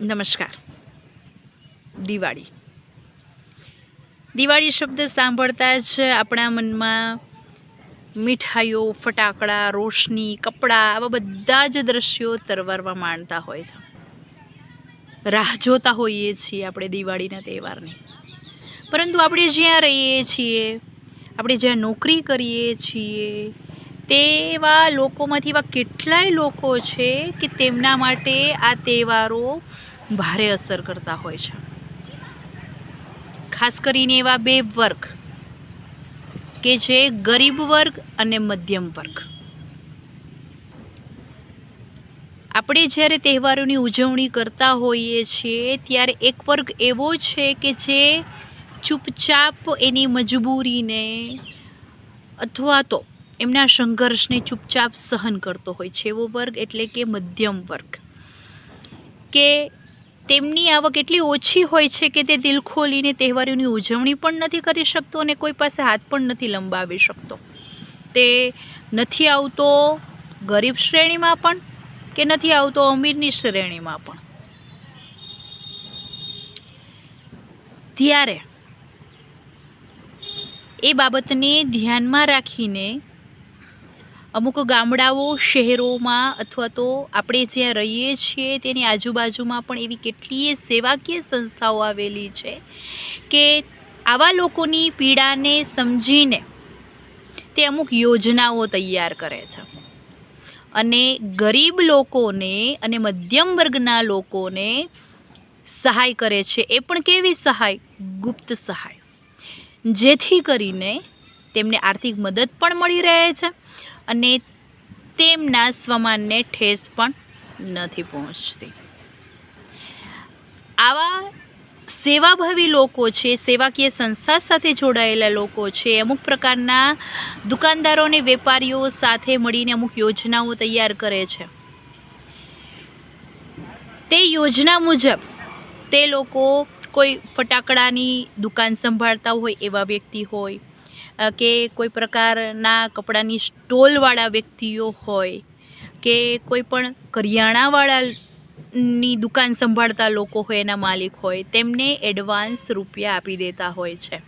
નમસ્કાર. દિવાળી. દિવાળી શબ્દ સાંભળતા જ આપણા મનમાં મીઠાઈઓ, ફટાકડા, રોશની, કપડાં આવા બધા જ દ્રશ્યો તરવારવા માંડતા હોય છે. રાહ જોતા હોઈએ છીએ આપણે દિવાળીના તહેવારની. પરંતુ આપણે જ્યાં રહીએ છીએ, આપણે જ્યાં નોકરી કરીએ છીએ તેવા લોકોમાંથી એવા કેટલાય લોકો છે કે તેમના માટે આ તહેવારો ભારે અસર કરતા હોય છે. ખાસ કરીને એવા બે વર્ગ કે જે ગરીબ વર્ગ અને મધ્યમ વર્ગ. આપણે જ્યારે તહેવારોની ઉજવણી કરતા હોઈએ છીએ, ત્યારે એક વર્ગ એવો છે કે જે ચૂપચાપ એની મજબૂરીને અથવા તો એમના સંઘર્ષને ચૂપચાપ સહન કરતો હોય છે. એવો વર્ગ એટલે કે મધ્યમ વર્ગ. કે તેમની આવક એટલી ઓછી હોય છે કે તે દિલ ખોલીને તહેવારોની ઉજવણી પણ નથી કરી શકતો અને કોઈ પાસે હાથ પણ નથી લંબાવી શકતો. તે નથી આવતો ગરીબ શ્રેણીમાં પણ કે નથી આવતો અમીરની શ્રેણીમાં પણ. ત્યારે એ બાબતને ધ્યાનમાં રાખીને અમુક ગામડાઓ, શહેરોમાં અથવા તો આપણે જ્યાં રહીએ છીએ તેની આજુબાજુમાં પણ એવી કેટલીય સેવાકીય સંસ્થાઓ આવેલી છે કે આવા લોકોની પીડાને સમજીને તે અમુક યોજનાઓ તૈયાર કરે છે. અને ગરીબ લોકોને અને મધ્યમ વર્ગના લોકોને સહાય કરે છે. એ પણ કેવી સહાય? ગુપ્ત સહાય. જેથી કરીને તેમને આર્થિક મદદ પણ મળી રહે છે અને તેમના સ્વમાનને ઠેસ પણ નથી પહોંચતી. આવા સેવાભાવી લોકો છે, સેવાકીય સંસ્થા સાથે જોડાયેલા લોકો છે, અમુક પ્રકારના દુકાનદારો અને વેપારીઓ સાથે મળીને અમુક યોજનાઓ તૈયાર કરે છે. તે યોજના મુજબ તે લોકો કોઈ ફટાકડાની દુકાન સંભાળતા હોય એવા વ્યક્તિ હોય કે કોઈ પ્રકારના કપડાની સ્ટોલવાળા વ્યક્તિઓ હોય કે કોઈ પણ કરિયાણાવાળાની દુકાન સંભાળતા લોકો હોય, એના માલિક હોય, તેમને એડવાન્સ રૂપિયા આપી દેતા હોય છે.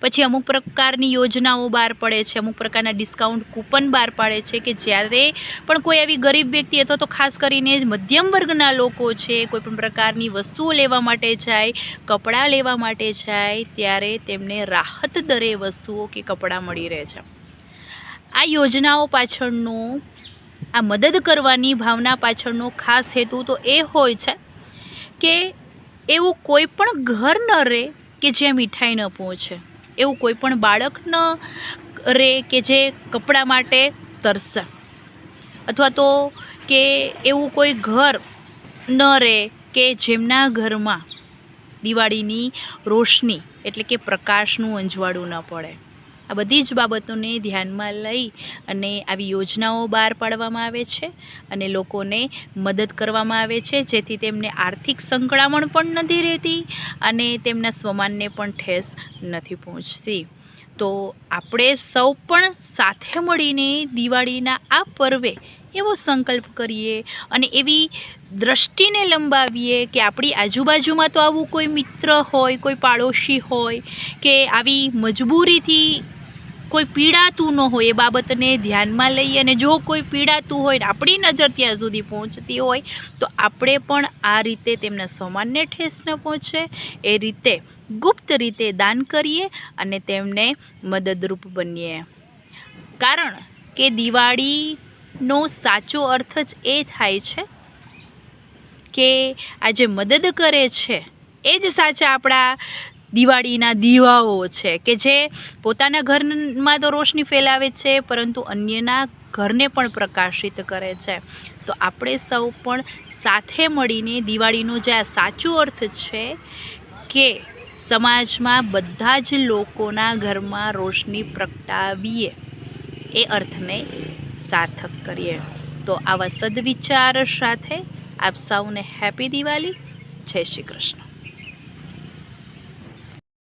પછી અમુક પ્રકારની યોજનાઓ બહાર પડે છે, અમુક પ્રકારના ડિસ્કાઉન્ટ કૂપન બહાર પાડે છે કે જ્યારે પણ કોઈ એવી ગરીબ વ્યક્તિ અથવા તો ખાસ કરીને મધ્યમ વર્ગના લોકો છે, કોઈ પણ પ્રકારની વસ્તુઓ લેવા માટે જાય, કપડાં લેવા માટે જાય, ત્યારે તેમને રાહત દરે વસ્તુઓ કે કપડાં મળી રહે છે. આ યોજનાઓ પાછળનું, આ મદદ કરવાની ભાવના પાછળનો ખાસ હેતુ તો એ હોય છે કે એવું કોઈ પણ ઘર ન રહે કે જ્યાં મીઠાઈ ન પહોંચે. એવું કોઈ પણ બાળક ન રહે કે જે કપડાં માટે તરસે. અથવા તો કે એવું કોઈ ઘર ન રહે કે જેમના ઘરમાં દિવાળીની રોશની એટલે કે પ્રકાશનું અંજવાળું ન પડે. આ બધી જ બાબતોને ધ્યાનમાં લઈ અને આવી યોજનાઓ બહાર પાડવામાં આવે છે અને લોકોને મદદ કરવામાં આવે છે, જેથી તેમને આર્થિક સંકળામણ પણ નથી રહેતી અને તેમના સ્વમાનને પણ ઠેસ નથી પહોંચતી. તો આપણે સૌ પણ સાથે મળીને દિવાળીના આ પર્વે એવો સંકલ્પ કરીએ અને એવી દ્રષ્ટિને લંબાવીએ કે આપણી આજુબાજુમાં તો આવું કોઈ મિત્ર હોય, કોઈ પાડોશી હોય કે આવી મજબૂરીથી કોઈ પીડાતું ન હોય એ બાબતને ધ્યાનમાં લઈએ અને જો કોઈ પીડાતું હોય આપણી નજર ત્યાં સુધી પહોંચતી હોય, તો આપણે પણ આ રીતે તેમના સમાનને ઠેસ ન પહોંચે. એ રીતે ગુપ્ત રીતે દાન કરીએ અને તેમને મદદરૂપ બનીએ. કારણ કે દિવાળીનો સાચો અર્થ જ એ થાય છે કે આ જે મદદ કરે છે, એ જ સાચા આપણા દિવાળીના દીવાઓ છે કે જે પોતાના ઘરમાં તો રોશની ફેલાવે છે, પરંતુ અન્યના ઘરને પણ પ્રકાશિત કરે છે. તો આપણે સૌ પણ સાથે મળીને દિવાળીનો જે આ સાચો અર્થ છે કે સમાજમાં બધા જ લોકોના ઘરમાં રોશની પ્રગટાવીએ, એ અર્થને સાર્થક કરીએ. તો આવા સદવિચાર સાથે આપ સૌને હેપી દિવાળી જય શ્રી કૃષ્ણ.